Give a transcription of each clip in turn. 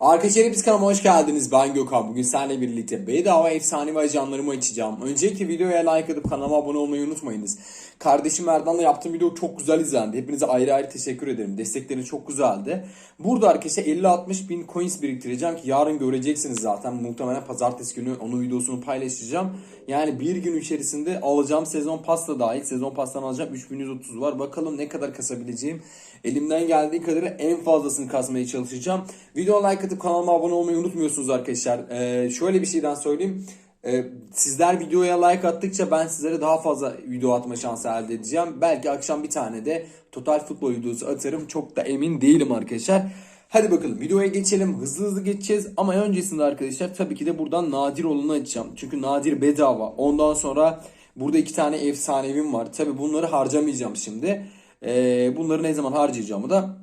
Arkadaşlar hepiniz kanalıma hoş geldiniz. Ben Gökhan. Bugün seninle birlikte bedava efsane ve ajanlarımı açacağım. Önceki videoya like atıp kanalıma abone olmayı unutmayınız. Kardeşim Erdan'la yaptığım video çok güzel izlendi. Hepinize ayrı ayrı teşekkür ederim. Destekleriniz çok güzeldi. Burada arkadaşlar 50-60 bin coins biriktireceğim ki yarın göreceksiniz zaten. Muhtemelen pazartesi günü onun videosunu paylaşacağım. Yani bir gün içerisinde alacağım sezon pasta dahil. Sezon pastan alacağım 3130 var. Bakalım ne kadar kasabileceğim. Elimden geldiği kadarıyla en fazlasını kasmaya çalışacağım. Video like atıp kanalıma abone olmayı unutmuyorsunuz arkadaşlar. Ee, şöyle bir şeyden söyleyeyim. Ee, sizler videoya like attıkça ben sizlere daha fazla video atma şansı elde edeceğim. Belki akşam bir tane de total futbol videosu atarım. Çok da emin değilim arkadaşlar. Hadi bakalım videoya geçelim. Hızlı hızlı geçeceğiz. Ama öncesinde arkadaşlar tabii ki de buradan nadir olanı açacağım. Çünkü nadir bedava. Ondan sonra burada iki tane efsanevim var. Tabii bunları harcamayacağım şimdi. Ee, bunları ne zaman harcayacağımı da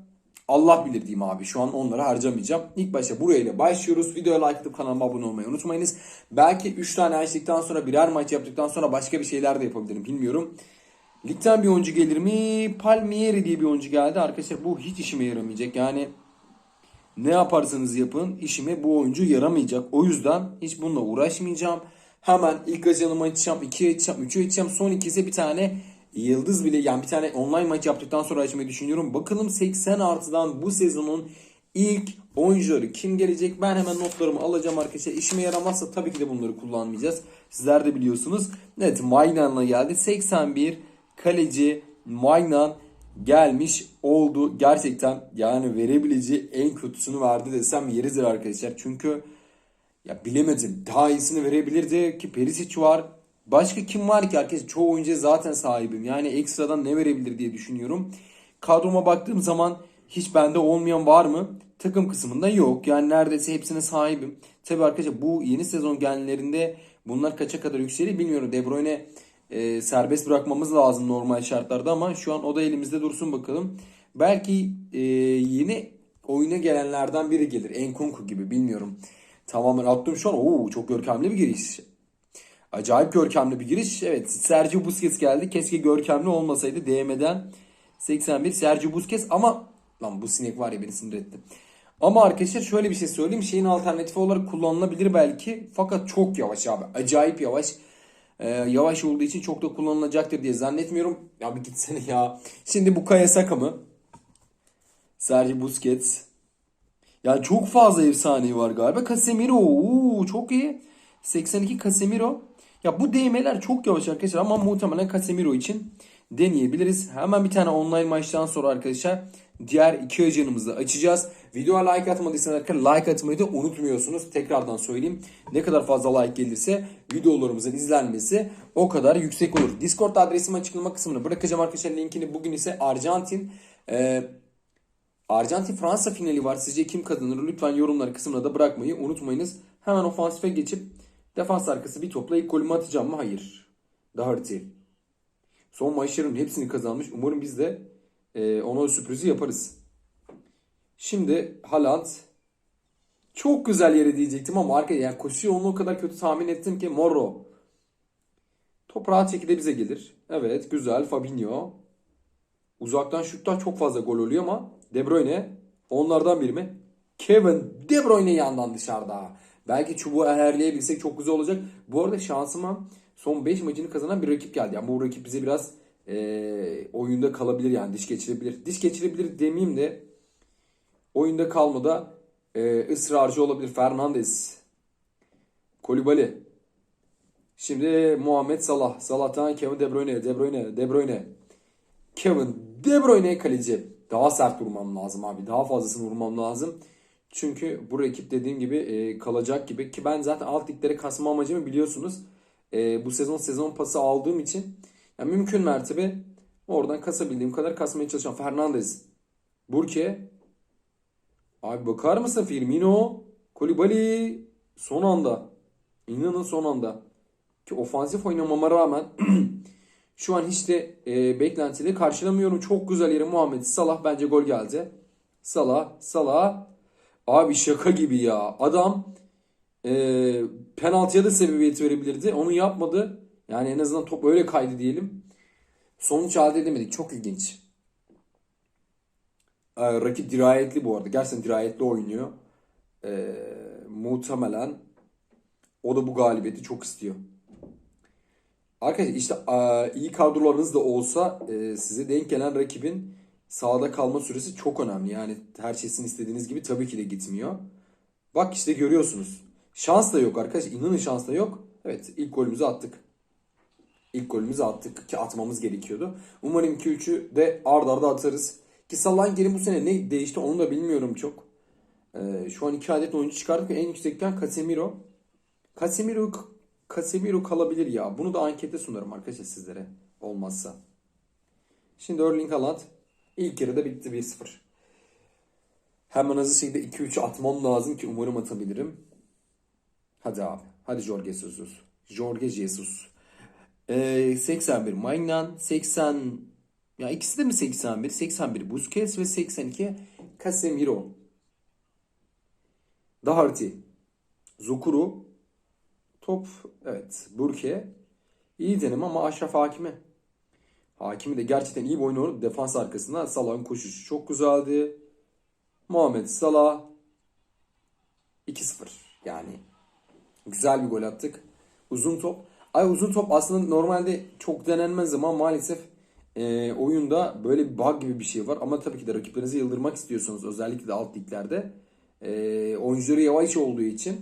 Allah bilir diyeyim abi. Şu an onları harcamayacağım. İlk başta burayla başlıyoruz. Videoya like atıp kanalıma abone olmayı unutmayınız. Belki 3 tane açtıktan sonra birer maç yaptıktan sonra başka bir şeyler de yapabilirim. Bilmiyorum. Ligden bir oyuncu gelir mi? Palmieri diye bir oyuncu geldi. Arkadaşlar bu hiç işime yaramayacak. Yani ne yaparsanız yapın işime bu oyuncu yaramayacak. O yüzden hiç bununla uğraşmayacağım. Hemen ilk ajanımı açacağım, 2'ye açacağım, 3'e açacağım. Son ikisi bir tane yıldız bile yani bir tane online maç yaptıktan sonra açmayı düşünüyorum. Bakalım 80 artıdan bu sezonun ilk oyuncuları kim gelecek? Ben hemen notlarımı alacağım arkadaşlar. İşime yaramazsa tabii ki de bunları kullanmayacağız. Sizler de biliyorsunuz. Evet Maynan'la geldi. 81 kaleci Maynan gelmiş oldu. Gerçekten yani verebileceği en kötüsünü verdi desem yeridir arkadaşlar. Çünkü ya bilemedim. Daha iyisini verebilirdi ki Perisic var. Başka kim var ki arkadaşlar? Çoğu oyuncuya zaten sahibim. Yani ekstradan ne verebilir diye düşünüyorum. Kadroma baktığım zaman hiç bende olmayan var mı? Takım kısmında yok. Yani neredeyse hepsine sahibim. Tabi arkadaşlar bu yeni sezon genlerinde bunlar kaça kadar yükselir bilmiyorum. De Bruyne e, serbest bırakmamız lazım normal şartlarda ama şu an o da elimizde dursun bakalım. Belki e, yeni oyuna gelenlerden biri gelir. Enkunku gibi bilmiyorum. Tamamen attım şu an. Oo, çok görkemli bir giriş. Acayip görkemli bir giriş. Evet Sergio Busquets geldi. Keşke görkemli olmasaydı DM'den 81 Sergio Busquets ama lan bu sinek var ya beni sinir etti. Ama arkadaşlar şöyle bir şey söyleyeyim. Şeyin alternatifi olarak kullanılabilir belki. Fakat çok yavaş abi. Acayip yavaş. Ee, yavaş olduğu için çok da kullanılacaktır diye zannetmiyorum. Ya bir gitsene ya. Şimdi bu Kaya Saka mı? Sergio Busquets. Yani çok fazla efsanevi var galiba. Casemiro. Oo, çok iyi. 82 Casemiro. Ya bu değmeler çok yavaş arkadaşlar ama muhtemelen Casemiro için deneyebiliriz. Hemen bir tane online maçtan sonra arkadaşlar diğer iki ajanımızı açacağız. Videoya like atmadıysanız arkadaşlar like atmayı da unutmuyorsunuz. Tekrardan söyleyeyim. Ne kadar fazla like gelirse videolarımızın izlenmesi o kadar yüksek olur. Discord adresimi açıklama kısmına bırakacağım arkadaşlar linkini. Bugün ise Arjantin e, Arjantin Fransa finali var. Sizce kim kazanır? Lütfen yorumlar kısmına da bırakmayı unutmayınız. Hemen ofansife geçip defans arkası bir topla ilk golümü atacağım mı? Hayır. Doherty. Son maçların hepsini kazanmış. Umarım biz de e, ona o sürprizi yaparız. Şimdi Haaland çok güzel yere diyecektim ama arkaya yani koşu yolunu o kadar kötü tahmin ettim ki Morro. Top rahat şekilde bize gelir. Evet güzel Fabinho. Uzaktan şutlar çok fazla gol oluyor ama De Bruyne onlardan biri mi? Kevin De Bruyne yandan dışarıda. Belki çubuğu ayarlayabilsek çok güzel olacak. Bu arada şansıma son 5 maçını kazanan bir rakip geldi. Yani bu rakip bize biraz e, oyunda kalabilir yani diş geçirebilir. Diş geçirebilir demeyeyim de oyunda kalmada e, ısrarcı olabilir. Fernandes. Kolibali. Şimdi Muhammed Salah. Salah'tan Kevin De Bruyne. De Bruyne. De Bruyne. Kevin De Bruyne kaleci. Daha sert vurmam lazım abi. Daha fazlasını vurmam lazım. Çünkü bu rakip dediğim gibi e, kalacak gibi. Ki ben zaten alt liglere kasma amacımı biliyorsunuz. E, bu sezon sezon pası aldığım için yani mümkün mertebe oradan kasabildiğim kadar kasmaya çalışacağım. Fernandez. Burke. Abi bakar mısın Firmino? Kolibali. Son anda. İnanın son anda. Ki ofansif oynamama rağmen Şu an hiç de e, beklentileri karşılamıyorum. Çok güzel yeri Muhammed Salah bence gol geldi. Salah, Salah. Abi şaka gibi ya. Adam e, penaltıya da sebebiyet verebilirdi. Onu yapmadı. Yani en azından top öyle kaydı diyelim. Sonuç elde edemedik. Çok ilginç. E, rakip dirayetli bu arada. Gerçekten dirayetli oynuyor. Ee, muhtemelen o da bu galibiyeti çok istiyor. Arkadaşlar işte aa, iyi kadrolarınız da olsa e, size denk gelen rakibin sahada kalma süresi çok önemli. Yani her şey sizin istediğiniz gibi tabii ki de gitmiyor. Bak işte görüyorsunuz. Şans da yok arkadaşlar. İnanın şans da yok. Evet ilk golümüzü attık. İlk golümüzü attık ki atmamız gerekiyordu. Umarım 2-3'ü de ard arda atarız. Ki Salah'ın bu sene ne değişti onu da bilmiyorum çok. Ee, şu an iki adet oyuncu çıkardık en yüksekten Casemiro. Casemiro Casemiro kalabilir ya. Bunu da ankete sunarım arkadaşlar sizlere. Olmazsa. Şimdi Erling Haaland ilk yarıda bitti 1-0. Hemen hızlı şekilde 2-3 atmam lazım ki umarım atabilirim. Hadi abi. Hadi Jorge Jesus. Jorge Jesus. Ee, 81 Magnan, 80 ya ikisi de mi 81? 81 Busquets ve 82 Casemiro. Doherty. Zukuru. Top evet Burke. İyi deneme ama Aşraf Hakimi. Hakimi de gerçekten iyi bir. Defans arkasında Salah'ın koşuşu çok güzeldi. Muhammed Salah 2-0 yani güzel bir gol attık. Uzun top. Ay uzun top aslında normalde çok denenmez ama maalesef e, oyunda böyle bir bug gibi bir şey var. Ama tabii ki de rakiplerinizi yıldırmak istiyorsanız özellikle de alt liglerde e, oyuncuları yavaş olduğu için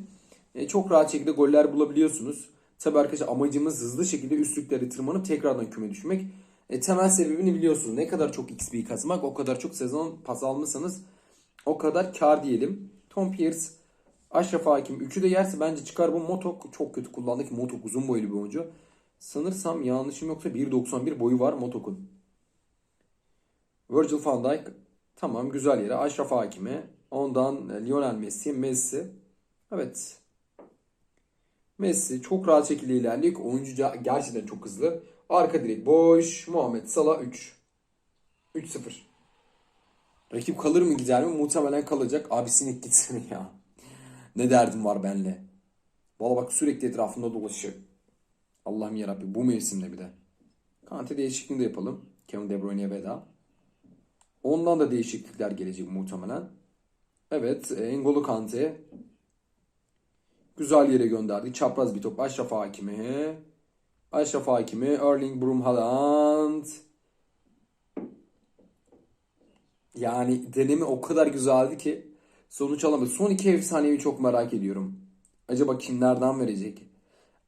e, çok rahat şekilde goller bulabiliyorsunuz. Tabii arkadaşlar amacımız hızlı şekilde üstlükleri tırmanıp tekrardan küme düşmek. E, temel sebebini biliyorsunuz. Ne kadar çok XP kazanmak o kadar çok sezon pas almışsanız o kadar kar diyelim. Tom Pierce, Aşraf Hakim. Üçü de yerse bence çıkar bu Motok. Çok kötü kullandı ki Motok uzun boylu bir oyuncu. Sanırsam yanlışım yoksa 1.91 boyu var Motok'un. Virgil van Dijk. Tamam güzel yere. Aşraf Hakim'e. Ondan Lionel Messi. Messi. Evet. Messi çok rahat şekilde ilerliyor. Oyuncu gerçekten çok hızlı. Arka direk boş. Muhammed Salah 3. 3-0. Rakip kalır mı gider mi? Muhtemelen kalacak. Abi sinek gitsin ya. Ne derdim var benle. Valla bak sürekli etrafında dolaşıyor. Allah'ım yarabbi bu mevsimde bir de. Kante değişikliğini de yapalım. Kevin De Bruyne'ye veda. Ondan da değişiklikler gelecek muhtemelen. Evet, e, N'Golo Kante güzel yere gönderdi. Çapraz bir top Aşraf Hakimi. Aşraf Hakimi, Erling Brum Haaland. Yani deneme o kadar güzeldi ki sonuç alamadı. Son iki efsaneyi çok merak ediyorum. Acaba kimlerden verecek?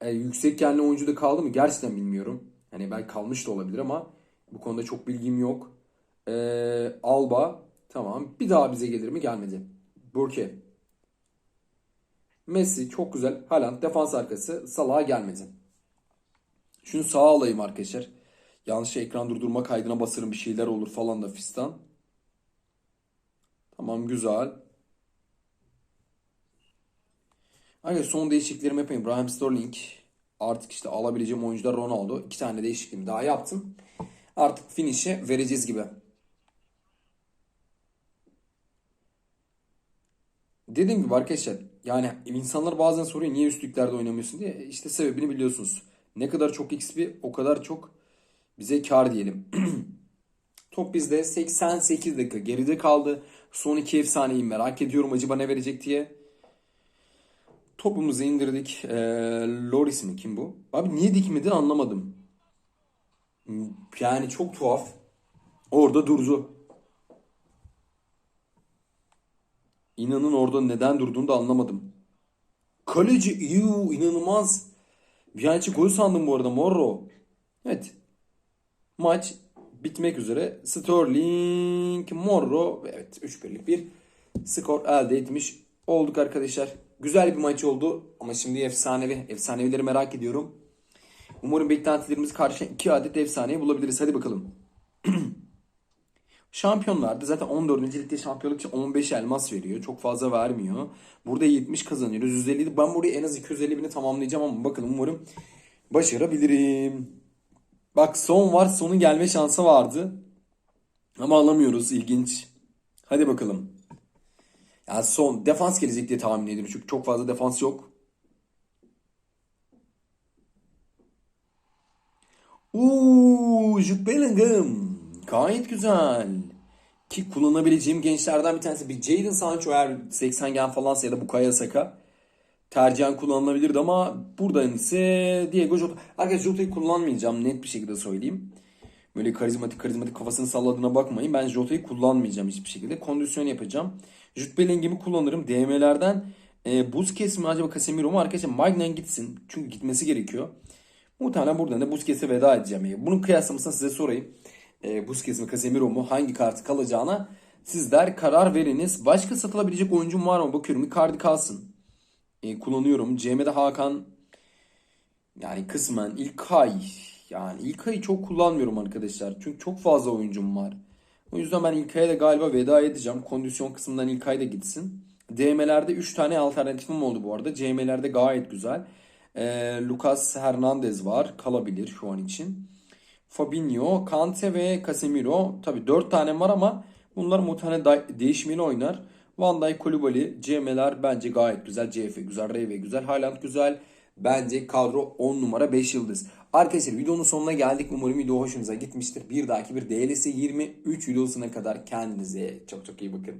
E, yüksek genli oyuncu da kaldı mı? Gerçekten bilmiyorum. Hani belki kalmış da olabilir ama bu konuda çok bilgim yok. E, Alba tamam. Bir daha bize gelir mi? Gelmedi. Burke. Messi çok güzel. Haaland defans arkası. Salah'a gelmedi. Şunu sağa alayım arkadaşlar. Yanlış ekran durdurma kaydına basarım bir şeyler olur falan da fistan. Tamam güzel. Hayır son değişikliklerimi yapayım. Raheem Sterling. Artık işte alabileceğim oyuncular Ronaldo. İki tane değişikliğimi daha yaptım. Artık finish'e vereceğiz gibi. Dediğim gibi arkadaşlar yani insanlar bazen soruyor niye üstlüklerde oynamıyorsun diye. İşte sebebini biliyorsunuz. Ne kadar çok XP o kadar çok bize kar diyelim. Top bizde 88 dakika geride kaldı. Son iki efsaneyi merak ediyorum acaba ne verecek diye. Topumuzu indirdik. Ee, Loris mi kim bu? Abi niye dikmedin anlamadım. Yani çok tuhaf. Orada durdu. İnanın orada neden durduğunu da anlamadım. Kaleci iyu inanılmaz. Bir an için gol sandım bu arada Morro. Evet. Maç bitmek üzere. Sterling, Morro ve evet 3-1'lik bir skor elde etmiş olduk arkadaşlar. Güzel bir maç oldu ama şimdi efsanevi. Efsanevileri merak ediyorum. Umarım beklentilerimiz karşılayan 2 adet efsaneyi bulabiliriz. Hadi bakalım. Şampiyonlarda zaten 14. ligde şampiyonluk için 15 elmas veriyor. Çok fazla vermiyor. Burada 70 kazanıyoruz. 150. Ben burayı en az 250 bini tamamlayacağım ama bakalım umarım başarabilirim. Bak son var. Sonun gelme şansı vardı. Ama alamıyoruz. İlginç. Hadi bakalım. Ya son defans gelecek diye tahmin ediyorum. Çünkü çok fazla defans yok. Uuu, Jude Bellingham. Gayet güzel. Ki kullanabileceğim gençlerden bir tanesi bir Jadon Sancho eğer 80 gen falansa ya da Bukayo Saka tercihen kullanılabilirdi ama buradan ise Diego Jota. Arkadaşlar Jota'yı kullanmayacağım net bir şekilde söyleyeyim. Böyle karizmatik karizmatik kafasını salladığına bakmayın. Ben Jota'yı kullanmayacağım hiçbir şekilde. Kondisyon yapacağım. Jude Bellingham'i kullanırım. DM'lerden e, Busquets mi acaba Casemiro mu? Arkadaşlar Magnan gitsin. Çünkü gitmesi gerekiyor. Muhtemelen buradan da Busquets'e veda edeceğim. Bunun kıyaslamasını size sorayım. E, Busquets mi Casemiro mu? Hangi kartı kalacağına sizler karar veriniz. Başka satılabilecek oyuncum var mı? Bakıyorum. Icardi kalsın. E, kullanıyorum. CM'de Hakan yani kısmen İlkay yani İlkay'ı çok kullanmıyorum arkadaşlar. Çünkü çok fazla oyuncum var. O yüzden ben İlkay'a da galiba veda edeceğim. Kondisyon kısmından İlkay da gitsin. DM'lerde 3 tane alternatifim oldu bu arada. CM'lerde gayet güzel. Ee, Lucas Hernandez var. Kalabilir şu an için. Fabinho, Kante ve Casemiro. Tabii 4 tane var ama bunlar muhtemelen değişmeli oynar. Van Dijk, Koulibaly, CM'ler bence gayet güzel. CF güzel, RV güzel, Haaland güzel. Bence kadro 10 numara 5 yıldız. Arkadaşlar videonun sonuna geldik. Umarım video hoşunuza gitmiştir. Bir dahaki bir DLS 23 videosuna kadar kendinize çok çok iyi bakın.